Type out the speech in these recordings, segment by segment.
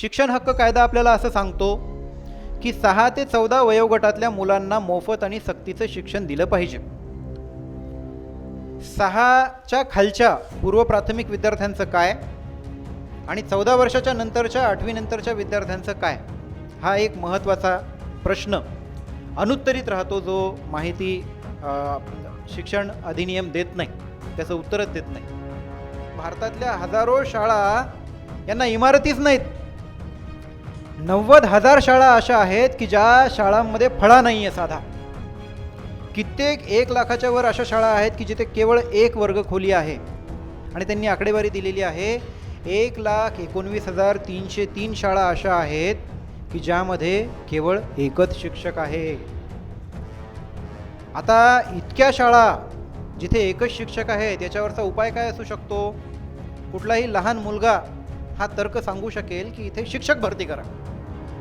शिक्षण हक्क कायदा आपल्याला असं सांगतो की सहा ते चौदा वयोगटातल्या मुलांना मोफत आणि सक्तीचं शिक्षण दिलं पाहिजे. सहाच्या खालच्या पूर्व प्राथमिक विद्यार्थ्यांचं काय आणि चौदा वर्षाच्या नंतरच्या आठवीनंतरच्या विद्यार्थ्यांचं काय? हा एक महत्त्वाचा प्रश्न अनुत्तरित राहतो जो माहिती शिक्षण अधिनियम देत नाही. त्याचं उत्तरच देत नाही. भारतातल्या हजारो शाळा यांना इमारतीच नाहीत. नव्वद हजार शाळा अशा आहेत की ज्या शाळांमध्ये फळा नाही आहे साधा. कित्येक एक लाखाच्या वर अशा शाळा आहेत की जिथे केवळ एक वर्ग खोली आहे. आणि त्यांनी आकडेवारी दिलेली आहे एक लाख एकोणवीस हजार तीनशे तीन शाळा अशा आहेत की ज्यामध्ये केवळ एकच शिक्षक आहे. आता इतक्या शाळा जिथे एकच शिक्षक आहे त्याच्यावरचा उपाय काय असू शकतो? कुठलाही लहान मुलगा हा तर्क सांगू शकेल की इथे शिक्षक भरती करा.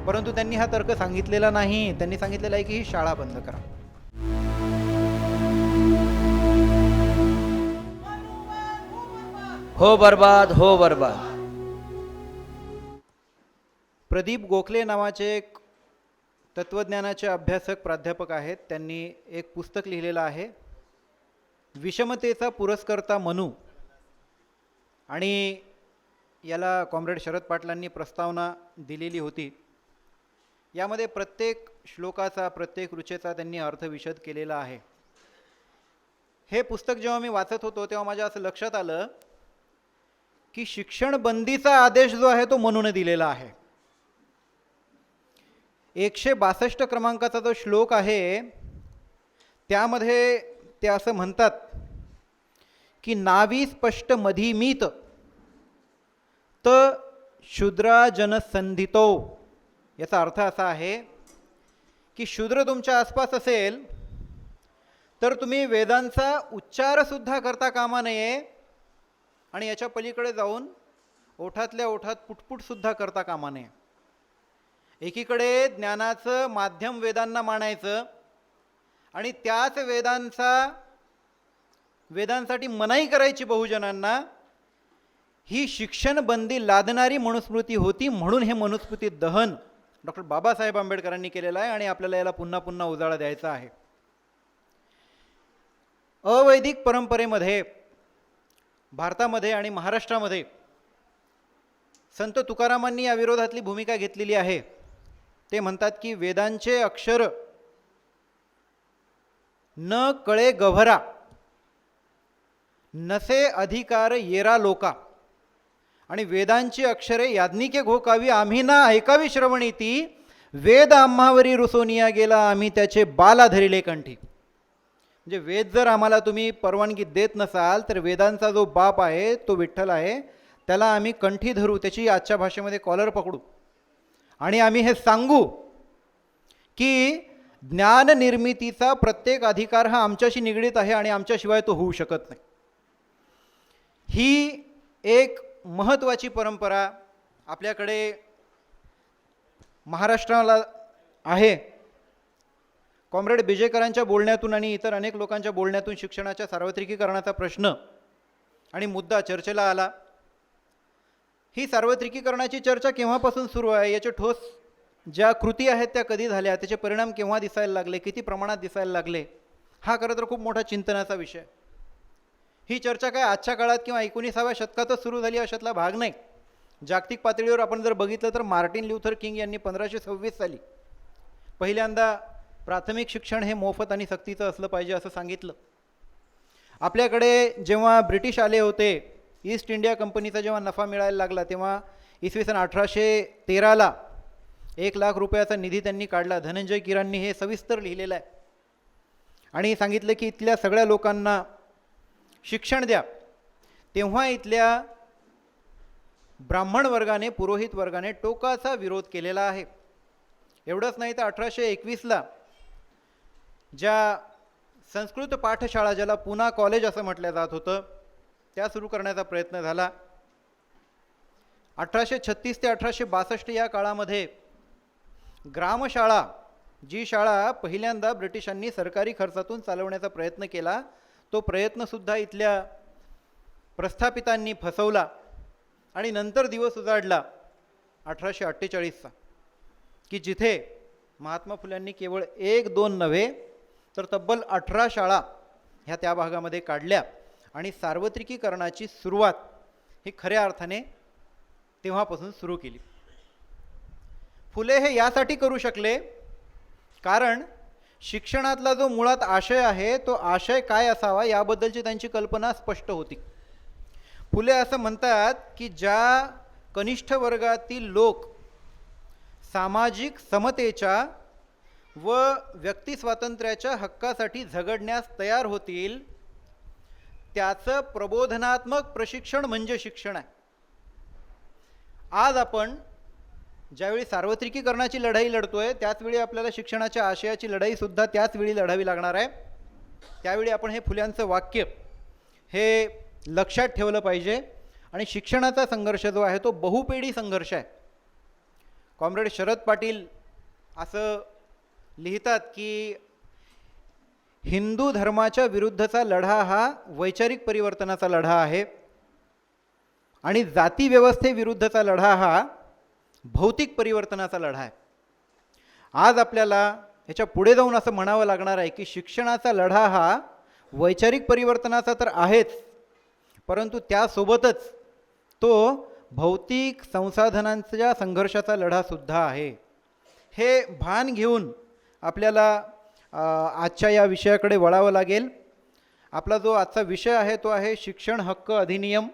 परंतु त्यांनी हा तर्क सांगितलेला नाही. त्यांनी सांगितलेला आहे की ही शाळा बंद करा. हो बर्बाद हो बर्बाद. प्रदीप गोखले नावाचे एक तत्त्वज्ञानाचे अभ्यासक प्राध्यापक आहेत. त्यांनी एक पुस्तक लिहिलेलं आहे. विषमतेचा पुरस्कर्ता मनू आणि याला कॉम्रेड शरद पाटलांनी प्रस्तावना दिलेली होती. यामध्ये प्रत्येक श्लोकाचा प्रत्येक रुचेचा त्यांनी अर्थविशद केलेला आहे. हे पुस्तक जेव्हा मी वाचत होतो तेव्हा माझ्या असं लक्षात आलं की शिक्षण बंदीचा आदेश जो आहे तो मनूने दिलेला आहे. एकशे बासष्ट क्रमांकाचा जो श्लोक आहे त्यामध्ये ते असं म्हणतात की नावी स्पष्ट मधी मीत त जनसंधितो याचा अर्थ असा आहे की शूद्र तुमच्या आसपास असेल तर तुम्ही वेदांचा उच्चारसुद्धा करता कामा नये आणि याच्या पलीकडे जाऊन ओठातल्या ओठात पुटपुटसुद्धा करता कामा नये. एकीकडे ज्ञानाचं माध्यम वेदांना मानायचं आणि त्याच वेदांचा वेदांसाठी मनाई करायची बहुजनांना ही शिक्षण बंदी लादणारी मनुस्मृती होती म्हणून हे मनुस्मृती दहन डॉक्टर बाबासाहेब आंबेडकरांनी केलेलं आहे आणि आपल्याला याला पुन्हा पुन्हा उजाळा द्यायचा आहे. अवैदिक परंपरेमध्ये भारतामध्ये आणि महाराष्ट्रामध्ये संत तुकारामांनी या विरोधातली भूमिका घेतलेली आहे. ते म्हणतात की वेदांचे अक्षर न कळे गभरा नसे अधिकार येरा लोका. आणि वेदांची अक्षरे याज्ञिके घोकावी आम्ही ना ऐकावी श्रवणी ती. वेद आम्हावरी रुसोनिया गेला आम्ही त्याचे बाला धरिले कंठी. म्हणजे वेद जर आम्हाला तुम्ही परवानगी देत नसाल तर वेदांचा जो बाप आहे तो विठ्ठल आहे त्याला आम्ही कंठी धरू त्याची आजच्या भाषेमध्ये कॉलर पकडू. आणि आम्ही हे सांगू की ज्ञान निर्मितीचा प्रत्येक अधिकार हा आमच्याशी निगडीत आहे आणि आमच्याशिवाय तो होऊ शकत नाही. ही एक महत्त्वाची परंपरा आपल्याकडे महाराष्ट्राला आहे. कॉम्रेड बिजेकरांच्या बोलण्यातून आणि इतर अनेक लोकांच्या बोलण्यातून शिक्षणाच्या सार्वत्रिकीकरणाचा प्रश्न आणि मुद्दा चर्चेला आला. ही सार्वत्रिकीकरणाची चर्चा केव्हापासून सुरू आहे? याचे ठोस ज्या कृती आहेत त्या कधी झाल्या? त्याचे परिणाम केव्हा दिसायला लागले? किती प्रमाणात दिसायला लागले? हा खरं तर खूप मोठा चिंतनाचा विषय. ही चर्चा काय आजच्या काळात किंवा एकोणीसाव्या शतकातच सुरू झाली अशातला भाग नाही. जागतिक पातळीवर आपण जर बघितलं तर मार्टिन ल्युथर किंग यांनी पंधराशे सव्वीस साली पहिल्यांदा प्राथमिक शिक्षण हे मोफत आणि सक्तीचं असलं पाहिजे असं सांगितलं. आपल्याकडे जेव्हा ब्रिटिश आले होते ईस्ट इंडिया कंपनीचा जेव्हा नफा मिळायला लागला तेव्हा इसवी सन अठराशे तेराला एक लाख रुपयाचा निधी त्यांनी काढला. धनंजय किरांनी हे सविस्तर लिहिलेलं आहे. आणि सांगितलं की इथल्या सगळ्या लोकांना शिक्षण द्या. तेव्हा इथल्या ब्राह्मण वर्गाने पुरोहित वर्गाने टोकाचा विरोध केलेला आहे. एवढंच नाही तर अठराशे एकवीसला ज्या संस्कृत पाठशाळा ज्याला पुना कॉलेज असं म्हटलं जात होतं त्या सुरू करण्याचा प्रयत्न झाला. अठराशे छत्तीस ते अठराशे बासष्ट या काळामध्ये ग्रामशाळा जी शाळा पहिल्यांदा ब्रिटिशांनी सरकारी खर्चातून चालवण्याचा प्रयत्न केला तो प्रयत्नसुद्धा इथल्या प्रस्थापितांनी फसवला आणि नंतर दिवस उजाडला अठराशे अठ्ठेचाळीसचा. की जिथे महात्मा फुल्यांनी केवळ एक दोन नव्हे तर तब्बल अठरा शाळा ह्या त्या भागामध्ये काढल्या आणि सार्वत्रिकीकरणाची सुरुवात ही खऱ्या अर्थाने तेव्हापासून सुरू केली. फुले हे यासाठी करू शकले कारण शिक्षणातला जो मुळात आशय आहे तो आशय काय असावा याबद्दलची त्यांची कल्पना स्पष्ट होती. फुले असं म्हणतात की ज्या कनिष्ठ वर्गातील लोक सामाजिक समतेच्या व व्यक्तिस्वातंत्र्याच्या हक्कासाठी झगडण्यास तयार होतील त्याचं प्रबोधनात्मक प्रशिक्षण म्हणजे शिक्षण आहे. आज आपण ज्यावेळी सार्वत्रिकीकरणाची लढाई लढतोय त्याचवेळी आपल्याला शिक्षणाच्या आशयाची लढाई सुद्धा लढावी लागणार आहे. त्यावेळी आपण हे फुल्यांचं वाक्य हे लक्षात ठेवलं पाहिजे. आणि शिक्षणाचा संघर्ष जो आहे तो बहुपेढी संघर्ष आहे. कॉम्रेड शरद पाटील असं लिहितात की हिंदू धर्माच्या विरुद्धचा लढा हा वैचारिक परिवर्तनाचा लढा आहे. आणि जाती व्यवस्थेविरुद्धचा लढा हा भौतिक परिवर्तनाचा लढा आहे. आज आपल्याला ह्याच्या पुढे जाऊन असं म्हणावं लागणार आहे की शिक्षणाचा लढा हा वैचारिक परिवर्तनाचा तर आहेच परंतु त्यासोबतच तो भौतिक संसाधनांच्या संघर्षाचा लढासुद्धा आहे. हे भान घेऊन आपल्याला आजच्या या विषयाकडे वळावं लागेल. आपला जो आजचा विषय आहे तो आहे शिक्षण हक्क अधिनियम.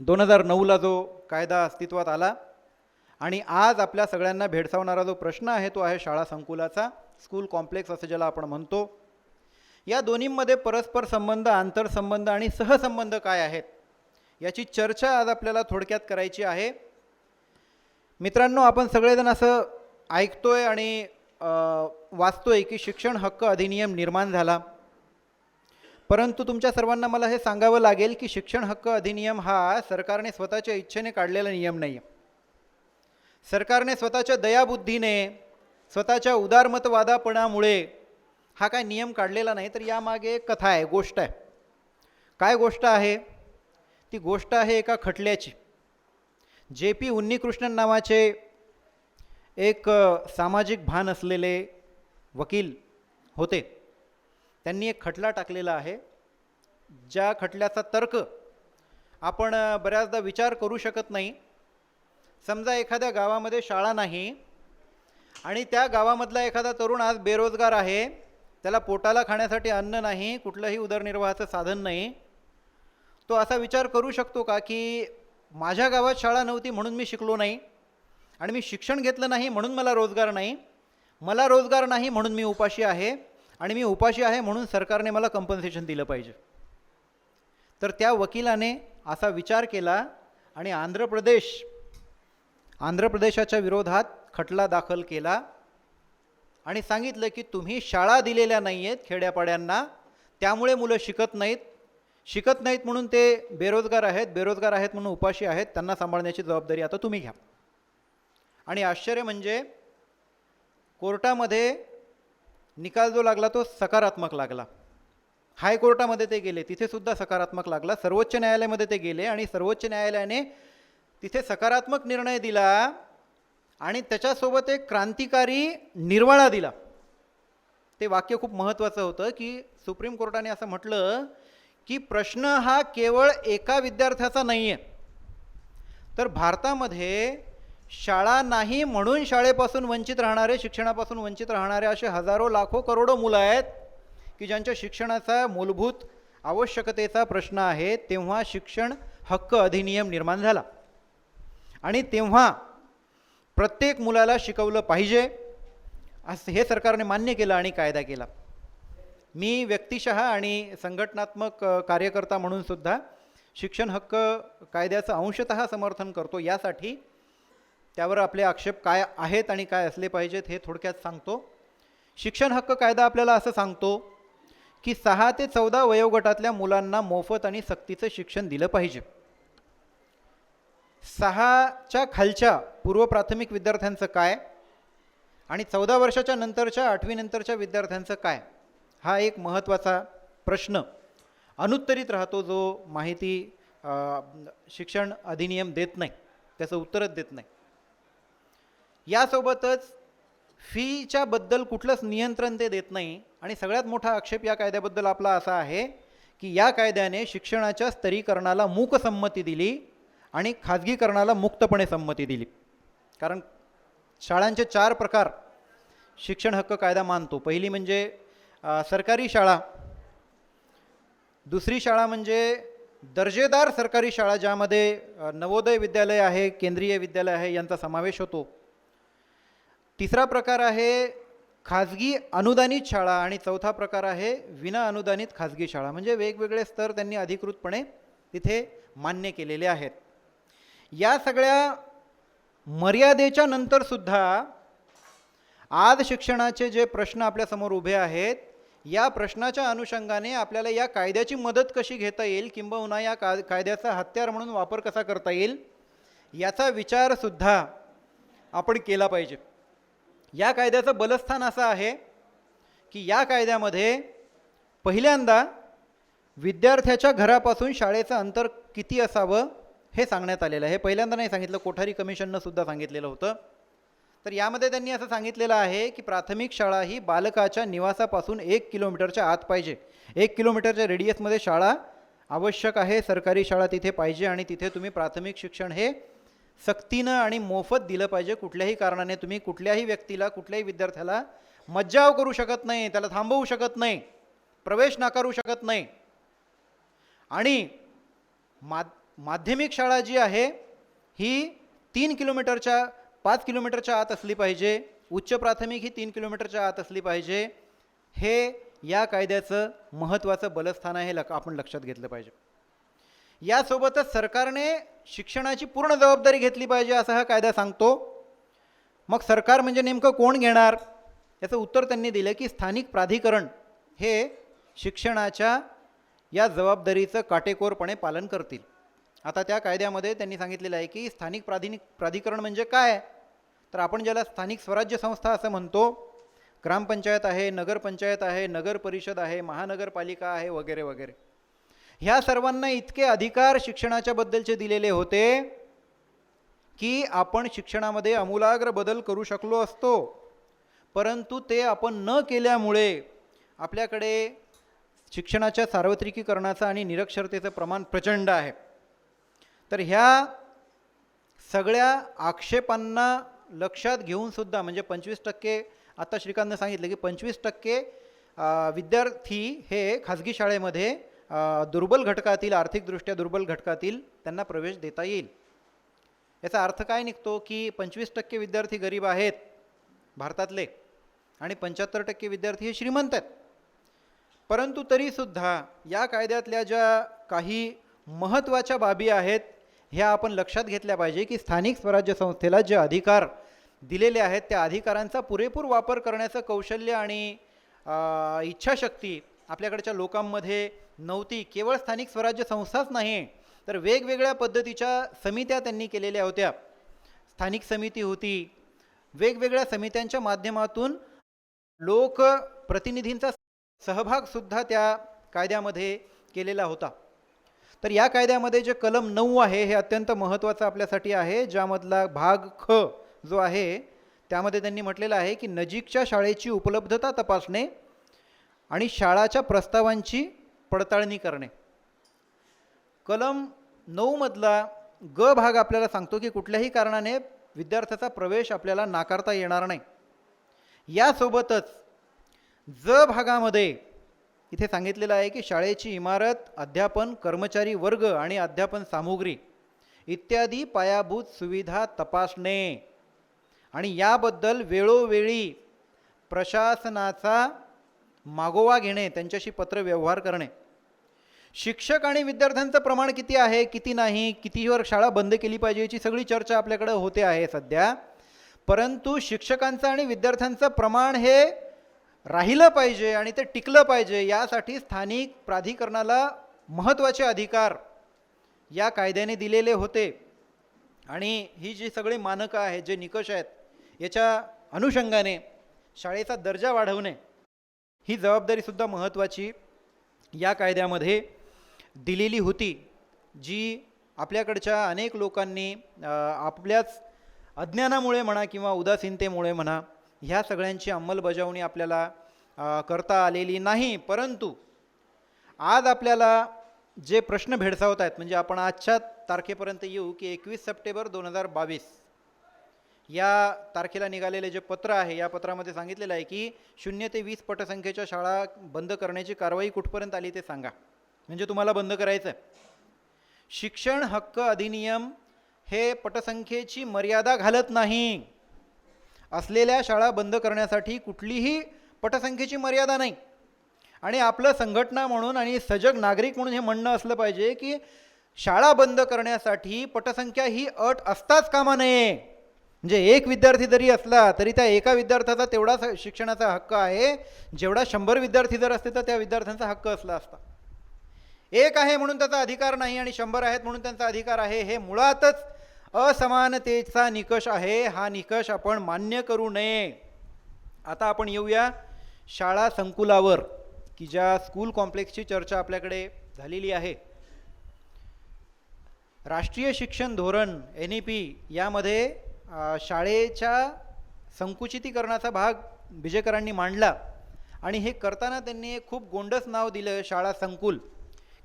दोन हजार नऊला जो कायदा अस्तित्वात आला आणि आज आपल्या सगळ्यांना भेडसावणारा जो प्रश्न आहे तो आहे शाळा संकुलाचा स्कूल कॉम्प्लेक्स असं ज्याला आपण म्हणतो. या दोन्हीमध्ये परस्पर संबंध आंतरसंबंध आणि सहसंबंध काय आहेत याची चर्चा आज आपल्याला थोडक्यात करायची आहे. मित्रांनो आपण सगळेजण असं ऐकतोय आणि वाचतोय की शिक्षण हक्क अधिनियम निर्माण झाला. परंतु तुमच्या सर्वांना मला हे सांगावं लागेल की शिक्षण हक्क अधिनियम हा सरकारने स्वतःच्या इच्छेने काढलेला नियम नाही आहे सरकारने स्वतःच्या दयाबुद्धीने स्वतःच्या उदारमतवादापणामुळे हा काय नियम काढलेला नाही तर यामागे एक कथा आहे गोष्ट आहे. काय गोष्ट आहे? ती गोष्ट आहे एका खटल्याची. जे पी उन्नीकृष्णन नावाचे एक सामाजिक भान असलेले वकील होते. त्यांनी एक खटला टाकलेला आहे ज्या खटल्याचा तर्क आपण बऱ्याचदा विचार करू शकत नाही समजा एखाद्या गावामध्ये शाळा नाही आणि त्या गावामधला एखादा तरुण आज बेरोजगार आहे त्याला पोटाला खाण्यासाठी अन्न नाही कुठलंही उदरनिर्वाहाचं साधन नाही तो असा विचार करू शकतो का की माझ्या गावात शाळा नव्हती म्हणून मी शिकलो नाही आणि मी शिक्षण घेतलं नाही म्हणून मला रोजगार नाही मला रोजगार नाही म्हणून मी उपाशी आहे आणि मी उपाशी आहे म्हणून सरकारने मला कंपन्सेशन दिलं पाहिजे. तर त्या वकिलाने असा विचार केला आणि आंध्र प्रदेश आंध्र प्रदेशाच्या विरोधात खटला दाखल केला. आणि सांगितलं की तुम्ही शाळा दिलेल्या नाही आहेत खेड्यापाड्यांना. त्यामुळे मुलं शिकत नाहीत. शिकत नाहीत म्हणून ते बेरोजगार आहेत. बेरोजगार आहेत म्हणून उपाशी आहेत. त्यांना सांभाळण्याची जबाबदारी आता तुम्ही घ्या. आणि आश्चर्य म्हणजे कोर्टामध्ये निकाल जो लागला तो सकारात्मक लागला. हायकोर्टामध्ये ते गेले. तिथेसुद्धा सकारात्मक लागला. सर्वोच्च न्यायालयामध्ये ते गेले आणि सर्वोच्च न्यायालयाने तिथे सकारात्मक निर्णय दिला आणि त्याच्यासोबत एक क्रांतिकारी निर्वाळा दिला. ते वाक्य खूप महत्त्वाचं होतं की सुप्रीम कोर्टाने असं म्हटलं की प्रश्न हा केवळ एका विद्यार्थ्याचा नाही आहे तर भारतामध्ये शाळा नाही म्हणून शाळेपासून वंचित राहणारे शिक्षणापासून वंचित राहणारे असे हजारो लाखो करोडो मुलं आहेत की ज्यांच्या शिक्षणाचा मूलभूत आवश्यकतेचा प्रश्न आहे तेव्हा शिक्षण हक्क अधिनियम निर्माण झाला. आणि तेव्हा प्रत्येक मुलाला शिकवलं पाहिजे असं हे सरकारने मान्य केलं आणि कायदा केला. मी व्यक्तिशः आणि संघटनात्मक कार्यकर्ता म्हणूनसुद्धा शिक्षण हक्क कायद्याचं अंशतः समर्थन करतो यासाठी त्यावर आपले आक्षेप काय आहेत आणि काय असले पाहिजेत हे थोडक्यात सांगतो. शिक्षण हक्क कायदा आपल्याला असं सांगतो की सहा ते चौदा वयोगटातल्या मुलांना मोफत आणि सक्तीचं शिक्षण दिलं पाहिजे. सहाच्या खालच्या पूर्व प्राथमिक विद्यार्थ्यांचं काय? आणि चौदा वर्षाच्या नंतरच्या आठवीनंतरच्या विद्यार्थ्यांचं काय? हा एक महत्त्वाचा प्रश्न. अनुत्तरित राहतो जो माहिती शिक्षण अधिनियम देत नाही. त्याचं उत्तरच देत नाही. यासोबतच फीच्या बद्दल कुठलंच नियंत्रण ते देत नाही. आणि सगळ्यात मोठा आक्षेप या कायद्याबद्दल आपला असा आहे की या कायद्याने शिक्षणाच्या स्तरीकरणाला मूकसंमती दिली. आणि खाजगीकरणाला मुक्तपणे संमती दिली. कारण शाळांचे चार प्रकार शिक्षण हक्क कायदा मानतो. पहिली म्हणजे सरकारी शाळा. दुसरी शाळा म्हणजे दर्जेदार सरकारी शाळा ज्यामध्ये नवोदय विद्यालय आहे केंद्रीय विद्यालय आहे यांचा समावेश होतो. तिसरा प्रकार आहे खाजगी अनुदानित शाळा आणि चौथा प्रकार आहे विना अनुदानित खाजगी शाळा. म्हणजे वेगवेगळे स्तर त्यांनी अधिकृतपणे तिथे मान्य केलेले आहेत. या सगळ्या मर्यादेच्या नंतरसुद्धा आज शिक्षणाचे जे प्रश्न आपल्यासमोर उभे आहेत या प्रश्नाच्या अनुषंगाने आपल्याला या कायद्याची मदत कशी घेता येईल किंबहुना या का कायद्याचा हत्यार म्हणून वापर कसा करता येईल याचा विचारसुद्धा आपण केला पाहिजे. या कायद्याचं बलस्थान असं आहे की या कायद्यामध्ये पहिल्यांदा विद्यार्थ्याच्या घरापासून शाळेचं अंतर किती असावं हे सांगण्यात आलेलं आहे. हे पहिल्यांदा नाही सांगितलं कोठारी कमिशननं सुद्धा सांगितलेलं होतं. तर यामध्ये त्यांनी असं सांगितलेलं आहे की प्राथमिक शाळा ही बालकाच्या निवासापासून एक किलोमीटरच्या आत पाहिजे. एक किलोमीटरच्या रेडियसमध्ये शाळा आवश्यक आहे सरकारी शाळा तिथे पाहिजे आणि तिथे तुम्ही प्राथमिक शिक्षण हे सक्तीनं आणि मोफत दिलं पाहिजे. कुठल्याही कारणाने तुम्ही कुठल्याही व्यक्तीला कुठल्याही विद्यार्थ्याला मज्जाव करू शकत नाही त्याला थांबवू शकत नाही प्रवेश नाकारू शकत नाही. आणि मा माध्यमिक शाळा जी आहे ही तीन किलोमीटरच्या पाच किलोमीटरच्या आत असली पाहिजे. उच्च प्राथमिक ही तीन किलोमीटरच्या आत असली पाहिजे. हे या कायद्याचं महत्त्वाचं बलस्थान आहे लक आपण लक्षात घेतलं पाहिजे. यासोबतच सरकारने शिक्षणाची पूर्ण जबाबदारी घेतली पाहिजे असा हा कायदा सांगतो. मग सरकार म्हणजे नेमकं कोण घेणार? याचं उत्तर त्यांनी दिलं की स्थानिक प्राधिकरण हे शिक्षणाच्या या जबाबदारीचं काटेकोरपणे पालन करतील. आता त्या कायद्यामध्ये त्यांनी सांगितलेलं आहे की स्थानिक प्राधिनिक प्राधिकरण म्हणजे काय? तर आपण ज्याला स्थानिक स्वराज्य संस्था असं म्हणतो ग्रामपंचायत आहे नगरपंचायत आहे नगर परिषद आहे महानगरपालिका आहे वगैरे वगैरे. ह्या सर्वांना इतके अधिकार शिक्षणाच्या बद्दलचे दिलेले होते की आपण शिक्षणामध्ये आमूलाग्र बदल करू शकलो असतो. परंतु ते आपण न केल्यामुळे आपल्याकडे शिक्षणाच्या सार्वत्रिकीकरणाचं आणि निरक्षरतेचं प्रमाण प्रचंड आहे. तर ह्या सगळ्या आक्षेपांना लक्षात घेऊन सुद्धा म्हणजे पंचवीस टक्के आता श्रीकांतनं सांगितलं की पंचवीस टक्के विद्यार्थी हे खाजगी शाळेमध्ये दुर्बल घटकातील आर्थिकदृष्ट्या दुर्बल घटकातील त्यांना प्रवेश देता येईल. याचा अर्थ काय निघतो की पंचवीस टक्के विद्यार्थी गरीब आहेत भारतातले आणि पंच्याहत्तर टक्के विद्यार्थी हे श्रीमंत आहेत. परंतु तरीसुद्धा या कायद्यातल्या ज्या काही महत्त्वाच्या बाबी आहेत ह्या आपण लक्षात घेतल्या पाहिजे की स्थानिक स्वराज्य संस्थेला जे अधिकार दिलेले आहेत त्या अधिकारांचा पुरेपूर वापर करण्याचं कौशल्य आणि इच्छाशक्ती आपल्याकडच्या लोकांमध्ये नव्हती. केवळ स्थानिक स्वराज्य संस्थाच नाही तर वेगवेगळ्या पद्धतीच्या समित्या त्यांनी केलेल्या होत्या. स्थानिक समिती होती. वेगवेगळ्या समित्यांच्या माध्यमातून लोकप्रतिनिधींचा सहभागसुद्धा त्या कायद्यामध्ये केलेला होता. तर या कायद्यामध्ये जे कलम नऊ आहे हे अत्यंत महत्त्वाचं आपल्यासाठी आहे ज्यामधला भाग ख जो आहे त्यामध्ये त्यांनी म्हटलेलं आहे की नजीकच्या शाळेची उपलब्धता तपासणे आणि शाळाच्या प्रस्तावांची पडताळणी करणे. कलम नऊमधला ग भाग आपल्याला सांगतो की कुठल्याही कारणाने विद्यार्थ्याचा प्रवेश आपल्याला नाकारता येणार नाही. यासोबतच ज भागामध्ये इथे सांगितलेलं आहे की शाळेची इमारत अध्यापन कर्मचारी वर्ग आणि अध्यापन सामुग्री इत्यादी पायाभूत सुविधा तपासणे. आणि याबद्दल वेळोवेळी प्रशासनाचा मागोवा घेणे त्यांच्याशी पत्रव्यवहार करणे. शिक्षक आणि विद्यार्थ्यांचं प्रमाण किती आहे किती नाही कितीवर शाळा बंद केली पाहिजे याची सगळी चर्चा आपल्याकडे होते आहे सध्या. परंतु शिक्षकांचं आणि विद्यार्थ्यांचं प्रमाण हे राहिलं पाहिजे आणि ते टिकलं पाहिजे यासाठी स्थानिक प्राधिकरणाला महत्त्वाचे अधिकार या कायद्याने दिलेले होते. आणि ही जी सगळी मानकं आहेत जे निकष आहेत याच्या अनुषंगाने शाळेचा दर्जा वाढवणे ही जबाबदारीसुद्धा महत्त्वाची या कायद्यामध्ये दिलेली होती जी आपल्याकडच्या अनेक लोकांनी आपल्याच अज्ञानामुळे म्हणा किंवा उदासीनतेमुळे म्हणा ह्या सगळ्यांची अंमलबजावणी आपल्याला करता आलेली नाही परंतु आज आपल्याला जे प्रश्न भेडसावत आहेत म्हणजे आपण आजच्या तारखेपर्यंत येऊ की एकवीस सप्टेंबर दोन हजार बावीस या तारखेला निघालेले जे पत्र आहे या पत्रामध्ये सांगितलेलं आहे की शून्य ते वीस पटसंख्येच्या शाळा बंद करण्याची कारवाई कुठपर्यंत आली ते सांगा. म्हणजे तुम्हाला बंद करायचं आहे शिक्षण हक्क अधिनियम हे पटसंख्येची मर्यादा घालत नाही. असलेल्या शाळा बंद करण्यासाठी कुठलीही पटसंख्येची मर्यादा नाही. आणि आपलं संघटना म्हणून आणि सजग नागरिक म्हणून हे म्हणणं असलं पाहिजे की शाळा बंद करण्यासाठी पटसंख्या ही अट असताच कामा नये. म्हणजे एक विद्यार्थी जरी असला तरी त्या एका विद्यार्थ्याचा तेवढा शिक्षणाचा हक्क आहे. जेवढा शंभर विद्यार्थी जर असते तर त्या विद्यार्थ्यांचा हक्क असला असता. एक आहे म्हणून त्याचा अधिकार नाही आणि शंभर आहेत म्हणून त्यांचा अधिकार आहे हे मुळातच असमानतेचा निकष आहे हा निकष आपण मान्य करू नये. आता आपण येऊया शाळा संकुलावर की ज्या स्कूल कॉम्प्लेक्सची चर्चा आपल्याकडे झालेली आहे. राष्ट्रीय शिक्षण धोरण एन ई पी यामध्ये शाळेच्या संकुचितीकरणाचा भाग विजेकरांनी मांडला. आणि हे करताना त्यांनी एक खूप गोंडस नाव दिलं शाळा संकुल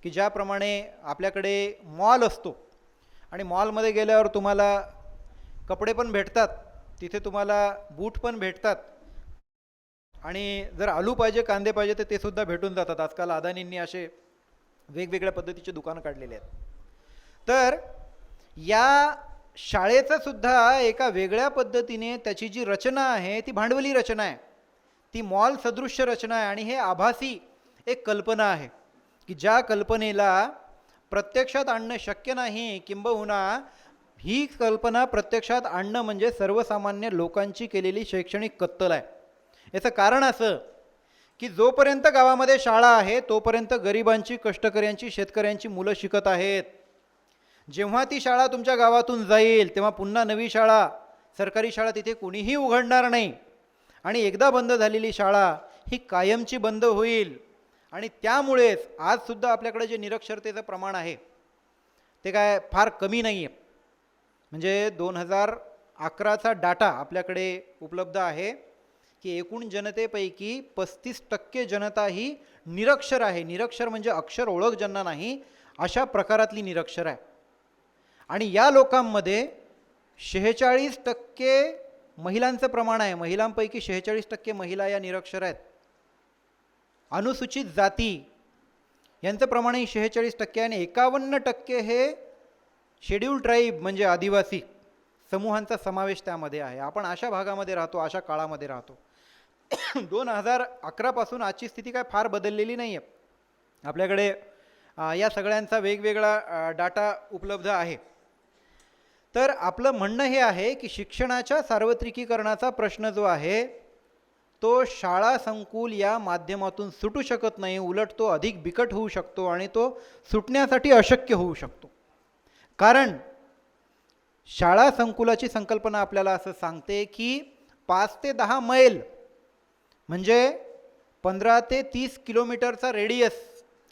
की ज्याप्रमाणे आपल्याकडे मॉल असतो. आणि मॉलमध्ये गेल्यावर तुम्हाला कपडे पण भेटतात तिथे तुम्हाला बूट पण भेटतात. आणि जर आलू पाहिजे कांदे पाहिजे तर ते सुद्धा भेटून जातात. आजकाल अदानींनी असे वेगवेगळ्या पद्धतीचे दुकानं काढलेले आहेत. तर या शाळेचं सुद्धा एका वेगळ्या पद्धतीने त्याची जी रचना आहे ती भांडवली रचना आहे. ती मॉल सदृश्य रचना आहे. आणि हे आभासी एक कल्पना आहे की ज्या कल्पनेला प्रत्यक्षात आणणं शक्य नाही किंबहुना ही कल्पना प्रत्यक्षात आणणं म्हणजे सर्वसामान्य लोकांची केलेली शैक्षणिक कत्तल आहे. याचं कारण असं की जोपर्यंत गावामध्ये शाळा आहे तोपर्यंत गरिबांची कष्टकऱ्यांची शेतकऱ्यांची मुलं शिकत आहेत. जेव्हा ती शाळा तुमच्या गावातून जाईल तेव्हा पुन्हा नवी शाळा सरकारी शाळा तिथे कोणीही उघडणार नाही. आणि एकदा बंद झालेली शाळा ही कायमची बंद होईल. आणि त्यामुळेच आजसुद्धा आपल्याकडे जे निरक्षरतेचं प्रमाण आहे ते काय फार कमी नाही आहे म्हणजे दोन हजार अकराचा डाटा आपल्याकडे उपलब्ध आहे की एकूण जनतेपैकी पस्तीस टक्के जनता ही निरक्षर आहे. निरक्षर म्हणजे अक्षर ओळख ज्यांना नाही अशा प्रकारातली निरक्षर आहे. आणि या लोकांमध्ये शेहेचाळीस टक्के महिलांचं प्रमाण आहे. महिलांपैकी शेहेचाळीस टक्के महिला या निरक्षर आहेत. अनुसूचित जाती. यांचं प्रमाणही शेहेचाळीस टक्के आणि एकावन्न टक्के हे शेड्यूल ट्राईब म्हणजे आदिवासी समूहांचा समावेश त्यामध्ये आहे. आपण अशा भागामध्ये राहतो अशा काळामध्ये राहतो. दोन हजार अकरापासून आजची स्थिती काय फार बदललेली नाही आहे आपल्याकडे या सगळ्यांचा वेगवेगळा डाटा उपलब्ध आहे. तर आपलं म्हणणं हे आहे की शिक्षणाच्या सार्वत्रिकीकरणाचा प्रश्न जो आहे तो शाळा संकुल या माध्यमातून सुटू शकत नाही. उलट तो अधिक बिकट होऊ शकतो आणि तो सुटण्यासाठी अशक्य होऊ शकतो. कारण शाळा संकुलाची संकल्पना आपल्याला असं सांगते की पाच ते दहा मैल म्हणजे पंधरा ते तीस किलोमीटरचा रेडियस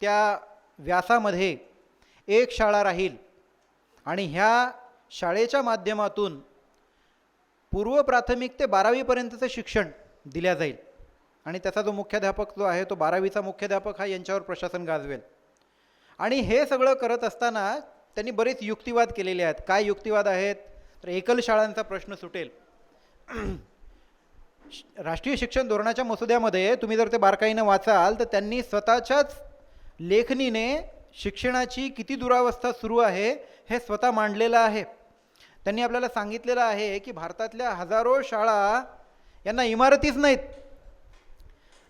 त्या व्यासामध्ये एक शाळा राहील. आणि ह्या शाळेच्या माध्यमातून पूर्व प्राथमिक ते बारावीपर्यंतचं शिक्षण दिल्या जाईल. आणि त्याचा जो मुख्याध्यापक जो आहे तो बारावीचा मुख्याध्यापक हा यांच्यावर प्रशासन गाजवेल. आणि हे सगळं करत असताना त्यांनी बरेच युक्तिवाद केलेले आहेत. काय युक्तिवाद आहेत? तर एकल शाळांचा प्रश्न सुटेल. राष्ट्रीय शिक्षण धोरणाच्या मसुद्यामध्ये तुम्ही जर ते बारकाईनं वाचाल तर त्यांनी स्वतःच्याच लेखणीने शिक्षणाची किती दुरावस्था सुरू आहे हे स्वतः मांडलेलं आहे. त्यांनी आपल्याला सांगितलेलं आहे की भारतातल्या हजारो शाळा यांना इमारतीच नाहीत.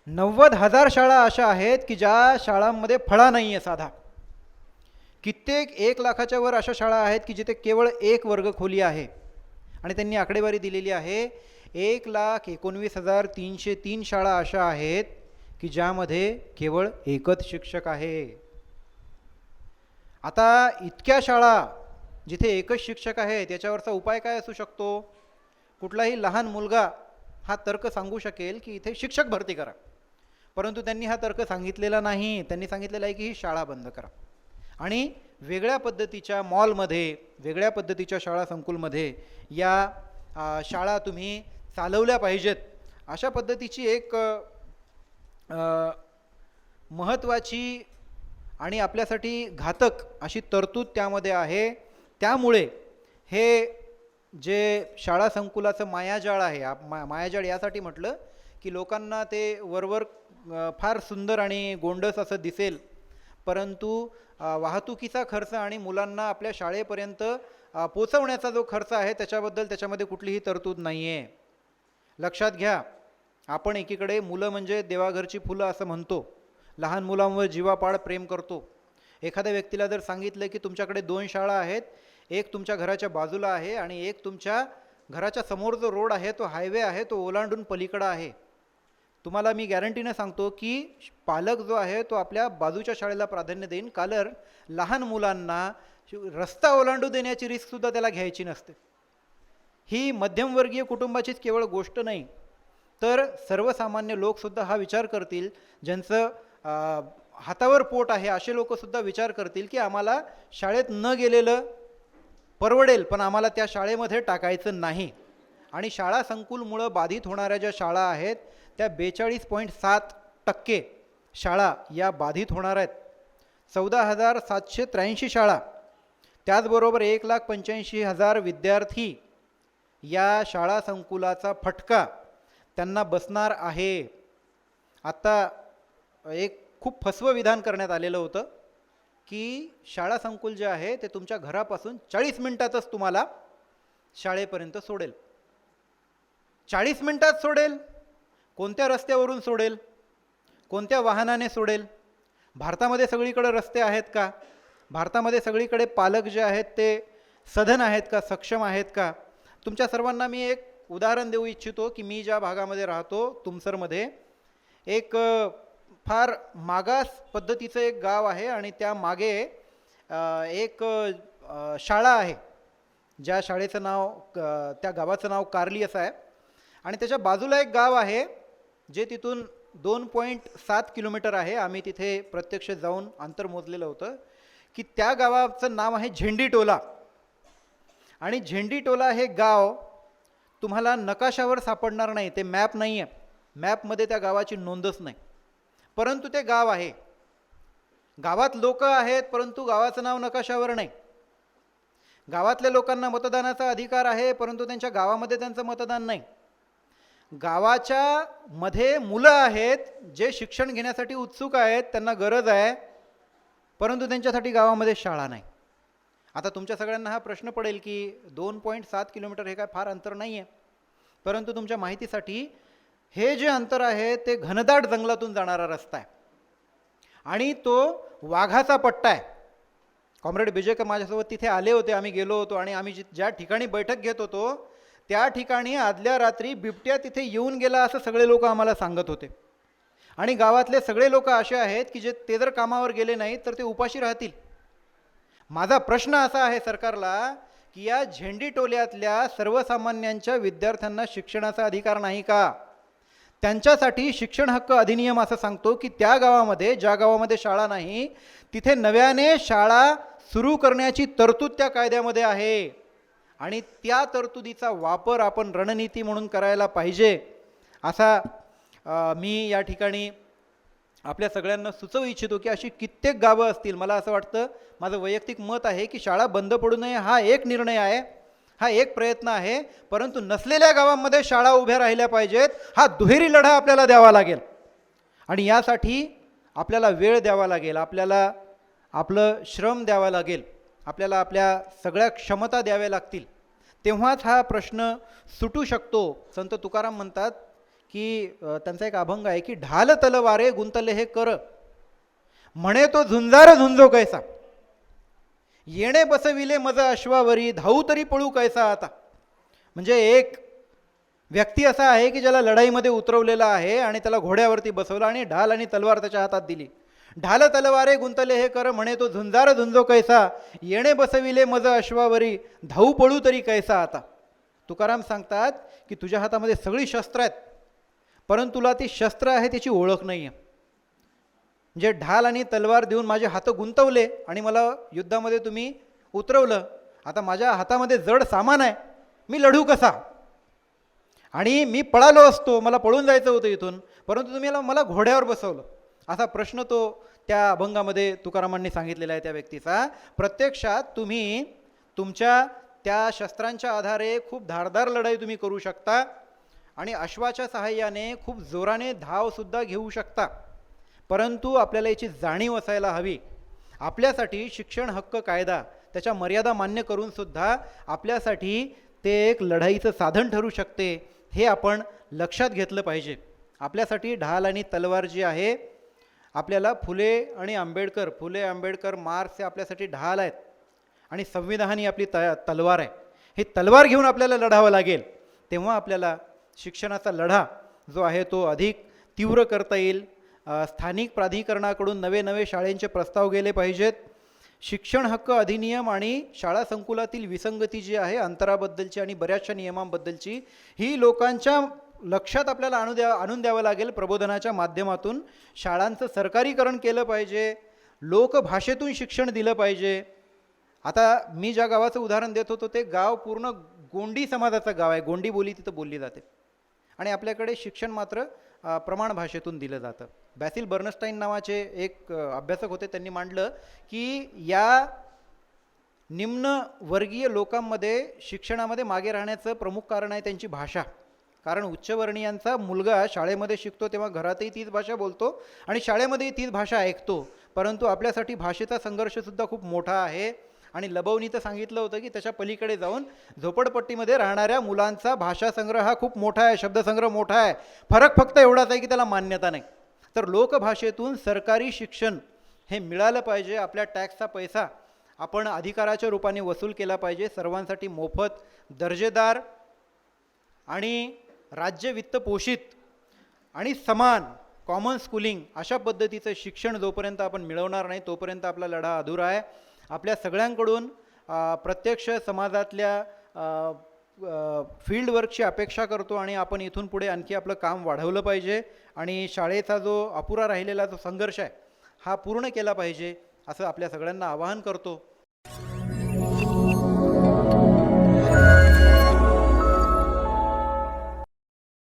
नव्वद हजार शाळा अशा आहेत की ज्या शाळांमध्ये फळा नाही आहे साधा. कित्येक एक लाखाच्या वर अशा शाळा आहेत की जिथे केवळ एक वर्ग खोली आहे. आणि त्यांनी आकडेवारी दिलेली आहे एक लाख एकोणवीस हजार तीनशे तीन शाळा अशा आहेत की ज्यामध्ये केवळ एकच शिक्षक आहे. आता इतक्या शाळा जिथे एकच शिक्षक आहे त्याच्यावरचा उपाय काय असू शकतो? कुठलाही लहान मुलगा हा तर्क सांगू शकेल की इथे शिक्षक भरती करा. परंतु त्यांनी हा तर्क सांगितलेला नाही. त्यांनी सांगितलेलं आहे की ही शाळा बंद करा. आणि वेगळ्या पद्धतीच्या मॉलमध्ये वेगळ्या पद्धतीच्या शाळा संकुलमध्ये या शाळा तुम्ही चालवल्या पाहिजेत. अशा पद्धतीची एक महत्त्वाची आणि आपल्यासाठी घातक अशी तरतूद त्यामध्ये आहे. त्यामुळे हे जे शाळा संकुलाचं मायाजाळ आहे आप- मा मायाजाळ यासाठी म्हटलं की लोकांना ते वरवर फार सुंदर आणि गोंडस असं दिसेल. परंतु वाहतुकीचा खर्च आणि मुलांना आपल्या शाळेपर्यंत पोचवण्याचा जो खर्च आहे त्याच्याबद्दल त्याच्यामध्ये कुठलीही तरतूद नाही आहे लक्षात घ्या आपण एकीकडे मुलं म्हणजे देवाघरची फुलं असं म्हणतो. लहान मुलांवर जीवापाड प्रेम करतो. एखाद्या व्यक्तीला जर सांगितलं की तुमच्याकडे दोन शाळा आहेत एक तुमच्या घराच्या बाजूला आहे आणि एक तुमच्या घराच्या समोर जो रोड आहे तो हायवे आहे तो ओलांडून पलीकडं आहे. तुम्हाला मी गॅरंटीनं सांगतो की पालक जो आहे तो आपल्या बाजूच्या शाळेला प्राधान्य देईन. कालर लहान मुलांना रस्ता ओलांडू देण्याची रिस्कसुद्धा त्याला घ्यायची नसते. ही मध्यमवर्गीय कुटुंबाचीच केवळ गोष्ट नाही तर सर्वसामान्य लोकसुद्धा हा विचार करतील. ज्यांचं हातावर पोट आहे असे लोकसुद्धा विचार करतील की आम्हाला शाळेत न गेलेलं परवडेल पण आम्हाला त्या शाळेमध्ये टाकायचं नाही. आणि शाळा संकुलमुळं बाधित होणाऱ्या ज्या शाळा आहेत त्या बेचाळीस पॉईंट सात टक्के शाळा या बाधित होणार आहेत. चौदा हजार सातशे त्र्याऐंशी शाळा त्याचबरोबर एक लाख पंच्याऐंशी हजार विद्यार्थी या शाळा संकुलाचा फटका त्यांना बसणार आहे. आत्ता एक खूप फसवं विधान करण्यात आलेलं होतं. की शाळा संकुल जे आहे ते तुमच्या घरापासून चाळीस मिनिटातच तुम्हाला शाळेपर्यंत सोडेल. चाळीस मिनिटात सोडेल. कोणत्या रस्त्यावरून सोडेल? कोणत्या वाहनाने सोडेल? भारतामध्ये सगळीकडे रस्ते आहेत का? भारतामध्ये सगळीकडे पालक जे आहेत ते सधन आहेत का? सक्षम आहेत का? तुमच्या सर्वांना मी एक उदाहरण देऊ इच्छितो की मी ज्या भागामध्ये राहतो तुमसरमध्ये एक फार मागास पद्धतीचं एक गाव आहे आणि त्या मागे एक शाळा आहे. ज्या शाळेचं नाव त्या गावाचं नाव कार्ली असं आहे. आणि त्याच्या बाजूला एक गाव आहे जे तिथून दोन पॉईंट सात किलोमीटर आहे. आम्ही तिथे प्रत्यक्ष जाऊन अंतर मोजलेलं होतं की त्या गावाचं नाव आहे झेंडीटोला. आणि झेंडीटोला हे गाव तुम्हाला नकाशावर सापडणार नाही. ते मॅप नाही आहे मॅपमध्ये त्या गावाची नोंदच नाही. परंतु ते गाव आहे. गावात लोक आहेत परंतु गावाचं नाव नकाशावर नाही. गावातल्या लोकांना मतदानाचा अधिकार आहे परंतु त्यांच्या गावामध्ये त्यांचं मतदान नाही. गावाच्या मध्ये मुलं आहेत जे शिक्षण घेण्यासाठी उत्सुक आहेत त्यांना गरज आहे परंतु त्यांच्यासाठी गावामध्ये शाळा नाही. आता तुमच्या सगळ्यांना हा प्रश्न पडेल की दोन पॉईंट सात किलोमीटर हे काय फार अंतर नाही आहे परंतु तुमच्या माहितीसाठी हे जे अंतर आहे ते घनदाट जंगलातून जाणारा रस्ता आहे. आणि तो वाघाचा पट्टा आहे. कॉम्रेड बिजेकर माझ्यासोबत तिथे आले होते आम्ही गेलो होतो आणि आम्ही ज्या ठिकाणी बैठक घेत होतो त्या ठिकाणी आदल्या रात्री बिबट्या तिथे येऊन गेला असं सगळे लोक आम्हाला सांगत होते. आणि गावातले सगळे लोक असे आहेत की जे ते जर कामावर गेले नाहीत तर ते उपाशी राहतील. माझा प्रश्न असा आहे सरकारला की या झेंडी टोल्यातल्या सर्वसामान्यांच्या विद्यार्थ्यांना शिक्षणाचा अधिकार नाही का? त्यांच्यासाठी शिक्षण हक्क अधिनियम असं सांगतो की त्या गावामध्ये ज्या गावामध्ये शाळा नाही तिथे नव्याने शाळा सुरू करण्याची तरतूद त्या कायद्यामध्ये आहे. आणि त्या तरतुदीचा वापर आपण रणनीती म्हणून करायला पाहिजे असा मी या ठिकाणी आपल्या सगळ्यांना सुचवू इच्छितो की अशी कित्येक गावं असतील. मला असं वाटतं माझं वैयक्तिक मत आहे की शाळा बंद पडू नये हा एक निर्णय आहे. हा एक प्रयत्न आहे परंतु नसलेल्या गावांमध्ये शाळा उभ्या राहिल्या पाहिजेत हा दुहेरी लढा आपल्याला द्यावा लागेल. आणि यासाठी आपल्याला वेळ द्यावा लागेल आपल्याला आपलं श्रम द्यावा लागेल आपल्याला आपल्या सगळ्या क्षमता द्याव्या लागतील. तेव्हाच हा प्रश्न सुटू शकतो. संत तुकाराम म्हणतात की त्यांचा एक अभंग आहे की ढाल तलवारे गुंतले हे कर. म्हणे तो झुंजार झुंजो कैसा. येणे बसविले मज अश्वावरी धाऊ तरी पळू कैसा आता. म्हणजे एक व्यक्ती असा आहे की ज्याला लढाईमध्ये उतरवलेला आहे आणि त्याला घोड्यावरती बसवलं आणि ढाल आणि तलवार त्याच्या हातात दिली. ढाल तलवारे गुंतले हे कर म्हणे तो झुंजार झुंजो कैसा. येणे बसविले मज अश्वावरी धाऊ पळू तरी कैसा आता. तुकाराम सांगतात की तुझ्या हातामध्ये सगळी शस्त्र आहेत परंतु तुला ती शस्त्र आहे त्याची ओळख नाही आहे म्हणजे ढाल आणि तलवार देऊन माझे हात गुंतवले आणि मला युद्धामध्ये तुम्ही उतरवलं. आता माझ्या हातामध्ये जड सामान आहे. मी लढू कसा? आणि मी पळालो असतो. मला पळून जायचं होतं इथून. परंतु तुम्ही मला- मला घोड्यावर बसवलं. असा प्रश्न तो त्या अभंगामध्ये तुकारामांनी सांगितलेला आहे त्या व्यक्तीचा. प्रत्यक्षात तुम्ही तुमच्या त्या शस्त्रांच्या आधारे खूप धारदार लढाई तुम्ही करू शकता आणि अश्वाच्या सहाय्याने खूप जोराने धावसुद्धा घेऊ शकता. परंतु आपल्याला याची जाणीव असायला हवी. आपल्यासाठी शिक्षण हक्क कायदा त्याच्या मर्यादा मान्य करूनसुद्धा आपल्यासाठी ते एक लढाईचं साधन ठरू शकते हे आपण लक्षात घेतलं पाहिजे. आपल्यासाठी ढाल आणि तलवार जी आहे आपल्याला फुले आणि आंबेडकर फुले आंबेडकर मार्क्स हे आपल्यासाठी ढाल आहेत आणि संविधान ही आपली त तलवार आहे. ही तलवार घेऊन आपल्याला लढावं लागेल. तेव्हा आपल्याला शिक्षणाचा लढा जो आहे तो अधिक तीव्र करता येईल. स्थानिक प्राधिकरणाकडून नवे नवे शाळेंचे प्रस्ताव गेले पाहिजेत. शिक्षण हक्क अधिनियम आणि शाळा संकुलातील विसंगती जी आहे अंतराबद्दलची आणि बऱ्याचशा नियमांबद्दलची ही लोकांच्या लक्षात आपल्याला आणू द्या आणून द्यावं लागेल प्रबोधनाच्या माध्यमातून. शाळांचं सरकारीकरण केलं पाहिजे. लोकभाषेतून शिक्षण दिलं पाहिजे. आता मी ज्या गावाचं उदाहरण देत होतो ते गाव पूर्ण गोंडी समाजाचं गाव आहे. गोंडी बोली तिथं बोलली जाते. आणि आपल्याकडे शिक्षण मात्र प्रमाण भाषेतून दिलं जातं. बॅसिल बर्नस्टाईन नावाचे एक अभ्यासक होते. त्यांनी मांडलं की या निम्न वर्गीय लोकांमध्ये शिक्षणामध्ये मागे राहण्याचं प्रमुख कारण आहे त्यांची भाषा. कारण उच्चवर्णीयांचा मुलगा शाळेमध्ये शिकतो तेव्हा घरातही तीच भाषा बोलतो आणि शाळेमध्येही तीच भाषा ऐकतो. परंतु आपल्यासाठी भाषेचा संघर्षसुद्धा खूप मोठा आहे. आणि लबवनी तर सांगितलं होतं की त्याच्या पलीकडे जाऊन झोपडपट्टीमध्ये राहणाऱ्या मुलांचा भाषा संग्रह हा खूप मोठा आहे शब्दसंग्रह मोठा आहे. फरक फक्त एवढाच आहे की त्याला मान्यता नाही. तर लोकभाषेतून सरकारी शिक्षण हे मिळालं पाहिजे आपल्या टॅक्सचा पैसा आपण अधिकाराच्या रूपाने वसूल केला पाहिजे सर्वांसाठी मोफत दर्जेदार आणि राज्य वित्त पोषित आणि समान कॉमन स्कूलिंग अशा पद्धतीचं शिक्षण जोपर्यंत आपण मिळवणार नाही तोपर्यंत आपला लढा अधुरा आहे. आपल्या सगळ्यांकडून प्रत्यक्ष समाजातल्या फील्ड वर्कची अपेक्षा करतो आणि आपण इथून पुढे आणखी आपलं काम वाढवलं पाहिजे. आणि शाळेचा जो अपुरा राहिलेला जो संघर्ष आहे हा पूर्ण केला पाहिजे असं आपल्या सगळ्यांना आवाहन करतो.